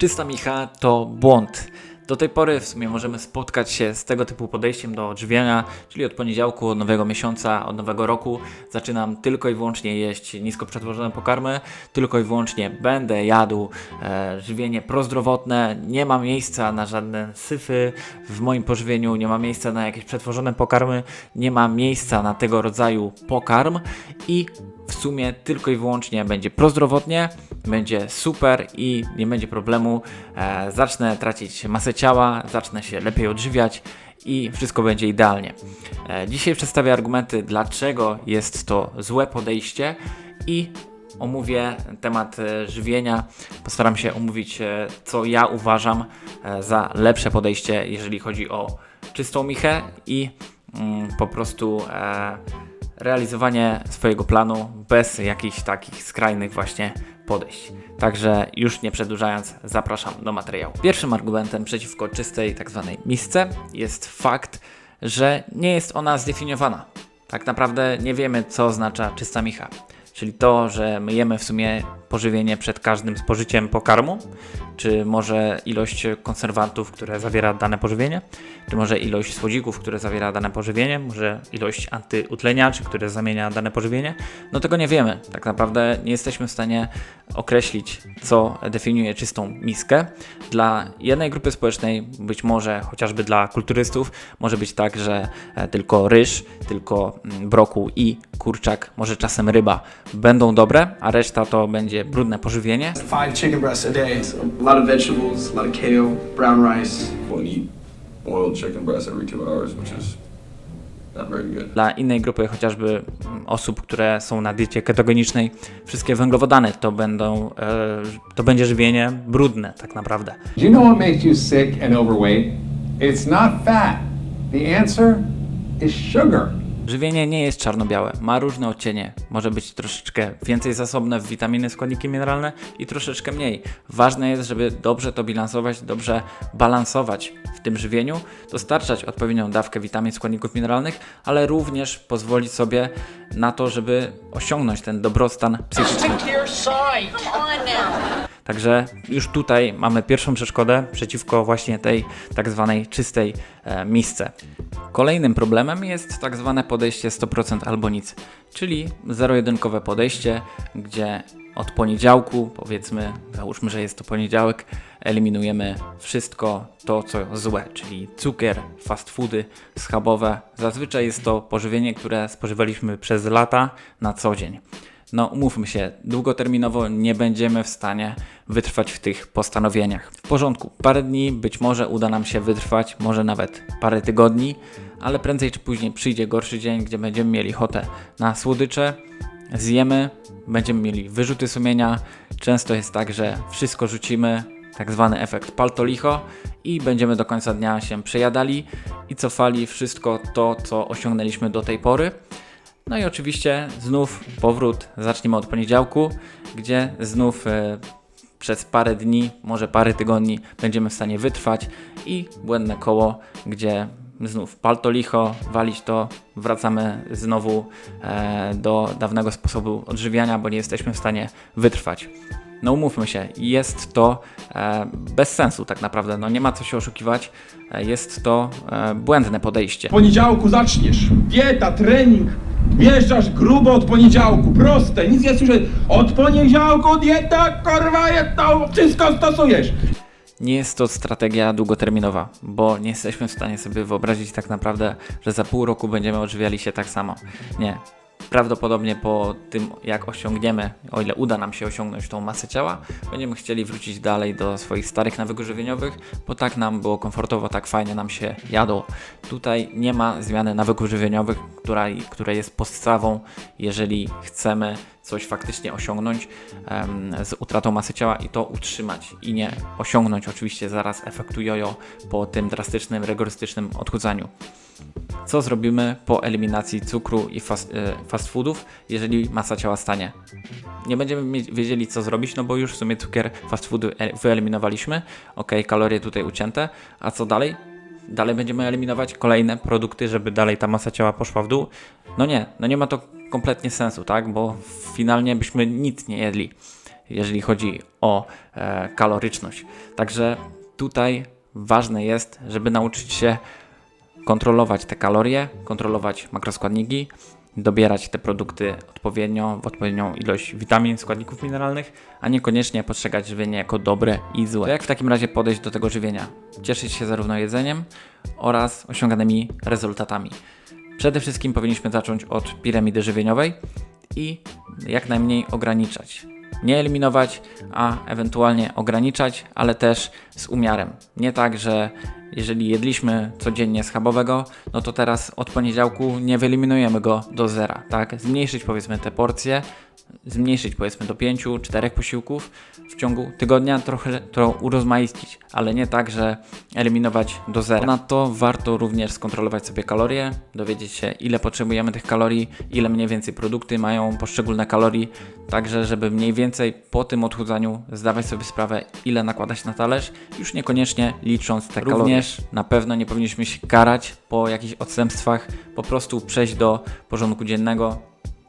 Czysta micha to błąd. Do tej pory w sumie możemy spotkać się z tego typu podejściem do odżywiania, czyli od poniedziałku, od nowego miesiąca, od nowego roku zaczynam tylko i wyłącznie jeść nisko przetworzone pokarmy, tylko i wyłącznie będę jadł e, żywienie prozdrowotne, nie ma miejsca na żadne syfy w moim pożywieniu, nie ma miejsca na jakieś przetworzone pokarmy, nie ma miejsca na tego rodzaju pokarm i w sumie tylko i wyłącznie będzie prozdrowotnie, będzie super i nie będzie problemu. E, zacznę tracić masę ciała, zacznę się lepiej odżywiać i wszystko będzie idealnie. E, dzisiaj przedstawię argumenty, dlaczego jest to złe podejście i omówię temat e, żywienia. Postaram się omówić, e, co ja uważam e, za lepsze podejście, jeżeli chodzi o czystą michę i mm, po prostu e, realizowanie swojego planu bez jakichś takich skrajnych właśnie podejść. Także już nie przedłużając, zapraszam do materiału. Pierwszym argumentem przeciwko czystej tak zwanej misce jest fakt, że nie jest ona zdefiniowana. Tak naprawdę nie wiemy, co oznacza czysta micha. Czyli to, że myjemy w sumie pożywienie przed każdym spożyciem pokarmu, czy może ilość konserwantów, które zawiera dane pożywienie, czy może ilość słodzików, które zawiera dane pożywienie, może ilość antyutleniaczy, które zamienia dane pożywienie. No tego nie wiemy. Tak naprawdę nie jesteśmy w stanie określić, co definiuje czystą miskę. Dla jednej grupy społecznej, być może chociażby dla kulturystów, może być tak, że e, tylko ryż, tylko mm, brokuł i kurczak, może czasem ryba będą dobre, a reszta to będzie brudne pożywienie. five chicken breasts a day. So a lot of vegetables, a lot of kale, brown rice. Won't eat boiled chicken breast every two hours, which is. Dla innej grupy chociażby mm, osób, które są na diecie ketogenicznej, wszystkie węglowodany to będą, e, to będzie żywienie brudne tak naprawdę. Do you know what makes you sick and overweight? It's not fat. The answer is sugar. Żywienie nie jest czarno-białe, ma różne odcienie. Może być troszeczkę więcej zasobne w witaminy, składniki mineralne i troszeczkę mniej. Ważne jest, żeby dobrze to bilansować, dobrze balansować w tym żywieniu, dostarczać odpowiednią dawkę witamin, składników mineralnych, ale również pozwolić sobie na to, żeby osiągnąć ten dobrostan psychiczny. Także już tutaj mamy pierwszą przeszkodę przeciwko właśnie tej tak zwanej czystej e, misce. Kolejnym problemem jest tak zwane podejście 100% albo nic, czyli zero-jedynkowe podejście, gdzie od poniedziałku, powiedzmy, załóżmy, że jest to poniedziałek, eliminujemy wszystko to, co złe, czyli cukier, fast foody, schabowe. Zazwyczaj jest to pożywienie, które spożywaliśmy przez lata na co dzień. No, umówmy się, długoterminowo nie będziemy w stanie wytrwać w tych postanowieniach. W porządku, parę dni być może uda nam się wytrwać, może nawet parę tygodni, ale prędzej czy później przyjdzie gorszy dzień, gdzie będziemy mieli ochotę na słodycze, zjemy, będziemy mieli wyrzuty sumienia. Często jest tak, że wszystko rzucimy, tak zwany efekt paltolicho i będziemy do końca dnia się przejadali i cofali wszystko to, co osiągnęliśmy do tej pory. No i oczywiście znów powrót, zacznijmy od poniedziałku, gdzie znów e, przez parę dni, może parę tygodni będziemy w stanie wytrwać i błędne koło, gdzie znów palto licho, walić to, wracamy znowu e, do dawnego sposobu odżywiania, bo nie jesteśmy w stanie wytrwać. No umówmy się, jest to e, bez sensu tak naprawdę, no nie ma co się oszukiwać, e, jest to e, błędne podejście. W poniedziałku zaczniesz. Dieta, trening. Wjeżdżasz grubo od poniedziałku. Proste. Nic nie słyszę. Od poniedziałku dieta, korwa, to wszystko stosujesz. Nie jest to strategia długoterminowa, bo nie jesteśmy w stanie sobie wyobrazić tak naprawdę, że za pół roku będziemy odżywiali się tak samo. Nie. Prawdopodobnie po tym, jak osiągniemy, o ile uda nam się osiągnąć tą masę ciała, będziemy chcieli wrócić dalej do swoich starych nawyków żywieniowych, bo tak nam było komfortowo, tak fajnie nam się jadło. Tutaj nie ma zmiany nawyków żywieniowych, która, która jest podstawą, jeżeli chcemy coś faktycznie osiągnąć em, z utratą masy ciała i to utrzymać i nie osiągnąć oczywiście zaraz efektu jojo po tym drastycznym, rygorystycznym odchudzaniu. Co zrobimy po eliminacji cukru i fast, e, fast foodów, jeżeli masa ciała stanie? Nie będziemy wiedzieli co zrobić, no bo już w sumie cukier, fast foody e- wyeliminowaliśmy. Ok, kalorie tutaj ucięte. A co dalej? Dalej będziemy eliminować kolejne produkty, żeby dalej ta masa ciała poszła w dół. No nie, no nie ma to kompletnie sensu, tak? Bo finalnie byśmy nic nie jedli. jeżeli chodzi o e, kaloryczność. Także tutaj ważne jest, żeby nauczyć się kontrolować te kalorie, kontrolować makroskładniki, dobierać te produkty odpowiednio, w odpowiednią ilość witamin, składników mineralnych, a niekoniecznie postrzegać żywienie jako dobre i złe. To jak w takim razie podejść do tego żywienia? Cieszyć się zarówno jedzeniem oraz osiąganymi rezultatami. Przede wszystkim powinniśmy zacząć od piramidy żywieniowej i jak najmniej ograniczać. Nie eliminować, a ewentualnie ograniczać, ale też z umiarem. Nie tak, że jeżeli jedliśmy codziennie schabowego, no to teraz od poniedziałku nie wyeliminujemy go do zera, tak? Zmniejszyć powiedzmy te porcje, zmniejszyć powiedzmy do 5-4 posiłków w ciągu tygodnia, trochę to urozmaicić, ale nie tak, że eliminować do zera. Ponadto warto również skontrolować sobie kalorie, dowiedzieć się ile potrzebujemy tych kalorii, ile mniej więcej produkty mają poszczególne kalorii, także żeby mniej więcej po tym odchudzaniu zdawać sobie sprawę ile nakładać na talerz, już niekoniecznie licząc te kalorie. Również na pewno nie powinniśmy się karać po jakichś odstępstwach, po prostu przejść do porządku dziennego,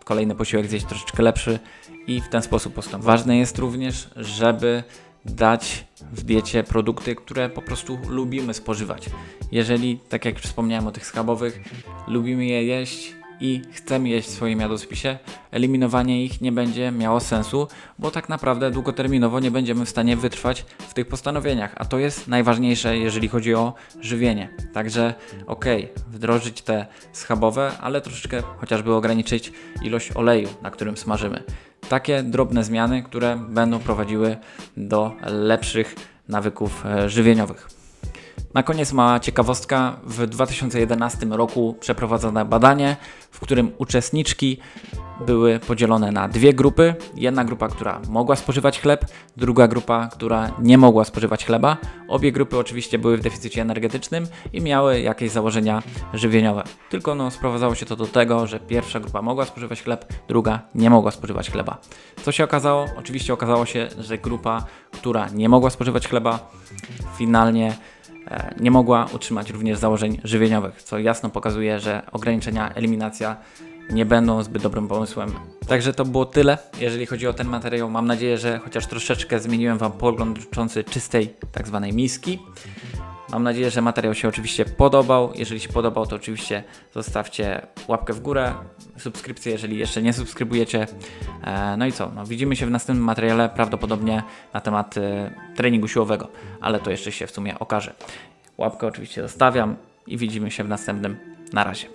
kolejny posiłek zjeść troszeczkę lepszy i w ten sposób postąpić. Ważne jest również, żeby dać w diecie produkty, które po prostu lubimy spożywać. Jeżeli, tak jak wspomniałem o tych schabowych, lubimy je jeść i chcemy jeść w swoim jadłospisie, eliminowanie ich nie będzie miało sensu, bo tak naprawdę długoterminowo nie będziemy w stanie wytrwać w tych postanowieniach, a to jest najważniejsze, jeżeli chodzi o żywienie. Także okej, wdrożyć te schabowe, ale troszeczkę chociażby ograniczyć ilość oleju, na którym smażymy. Takie drobne zmiany, które będą prowadziły do lepszych nawyków e, żywieniowych. Na koniec mała ciekawostka. W 2011 roku przeprowadzono badanie, w którym uczestniczki były podzielone na dwie grupy. Jedna grupa, która mogła spożywać chleb, druga grupa, która nie mogła spożywać chleba. Obie grupy oczywiście były w deficycie energetycznym i miały jakieś założenia żywieniowe. Tylko no, sprowadzało się to do tego, że pierwsza grupa mogła spożywać chleb, druga nie mogła spożywać chleba. Co się okazało? Oczywiście okazało się, że grupa, która nie mogła spożywać chleba, finalnie nie mogła utrzymać również założeń żywieniowych, co jasno pokazuje, że ograniczenia, eliminacja nie będą zbyt dobrym pomysłem. Także to było tyle, jeżeli chodzi o ten materiał. Mam nadzieję, że chociaż troszeczkę zmieniłem Wam pogląd dotyczący czystej tak zwanej miski. Mam nadzieję, że materiał się oczywiście podobał. Jeżeli się podobał, to oczywiście zostawcie łapkę w górę, subskrypcję, jeżeli jeszcze nie subskrybujecie. E, No i co? No, widzimy się w następnym materiale, prawdopodobnie na temat e, treningu siłowego, ale to jeszcze się w sumie okaże. Łapkę oczywiście zostawiam i widzimy się w następnym. Na razie.